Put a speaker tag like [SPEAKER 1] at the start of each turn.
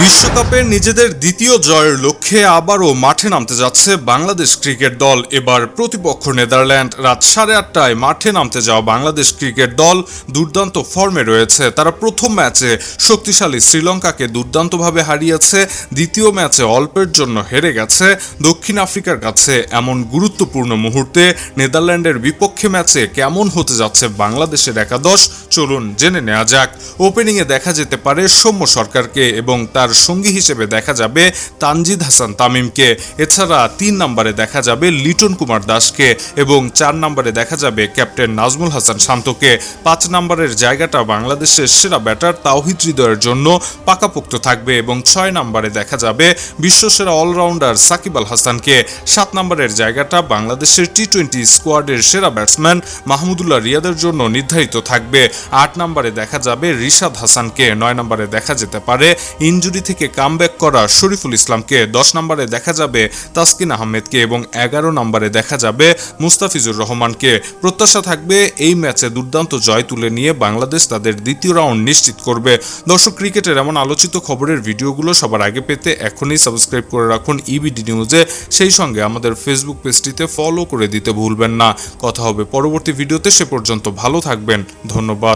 [SPEAKER 1] to play here.
[SPEAKER 2] বিশ্বকাপে নিজেদের দ্বিতীয় জয়ের লক্ষ্যে আবারও মাঠে নামতে যাচ্ছে বাংলাদেশ ক্রিকেট দল এবার প্রতিপক্ষ নেদারল্যান্ড রাত সাড়ে আটটায় মাঠে নামতে যাওয়া বাংলাদেশ ক্রিকেট দল দুর্দান্ত ফর্মে রয়েছে তারা প্রথম ম্যাচে শক্তিশালী শ্রীলঙ্কাকে দুর্দান্তভাবে হারিয়েছে, দ্বিতীয় ম্যাচে অল্পের জন্য হেরে গেছে দক্ষিণ আফ্রিকার কাছে এমন গুরুত্বপূর্ণ মুহূর্তে নেদারল্যান্ডের বিপক্ষে ম্যাচে কেমন হতে যাচ্ছে বাংলাদেশের একাদশ চলুন জেনে নেওয়া যাক। ওপেনিংয়ে দেখা যেতে পারে সৌম্য সরকারকে এবং তার সঙ্গী হিসেবে দেখা যাবে তানজিদ হাসান তামিমকে। এছাড়া তিন নম্বরে দেখা যাবে লিটন কুমার দাসকে এবং চার নম্বরে দেখা যাবে ক্যাপ্টেন নাজমুল হাসান শান্তকে। পাঁচ নম্বরের জায়গাটা বাংলাদেশের সেরা ব্যাটার তাওহিদ হৃদয়ের জন্য পাকাপোক্ত থাকবে এবং ছয় নম্বরে দেখা যাবে বিশ্বসেরা অলরাউন্ডার সাকিব আল হাসানকে। সাত নম্বরের জায়গাটা বাংলাদেশের টি টোয়েন্টি স্কোয়াডের সেরা ব্যাটসম্যান মাহমুদুল্লাহ রিয়াদের জন্য নির্ধারিত থাকবে। আট নম্বরে দেখা যাবে রিশাদ হাসানকে, নয় নম্বরে দেখা যেতে পারে ইনজুরি থেকে কামব্যাক করা শরীফুল ইসলামকে, দশ নম্বরে দেখা যাবে তাসকিন আহমেদকে এবং এগারো নম্বরে দেখা যাবে মুস্তাফিজুর রহমানকে। প্রত্যাশা থাকবে এই ম্যাচে দুর্দান্ত জয় তুলে নিয়ে বাংলাদেশ তাদের দ্বিতীয় রাউন্ড নিশ্চিত করবে। দর্শক, ক্রিকেটের এমন আলোচিত খবরের ভিডিওগুলো সবার আগে পেতে এখনই সাবস্ক্রাইব করে রাখুন ইবিডি নিউজে সেই সঙ্গে আমাদের ফেসবুক পেজটিতে ফলো করে দিতে ভুলবেন না। কথা হবে পরবর্তী ভিডিওতে, সে পর্যন্ত ভালো থাকবেন। ধন্যবাদ।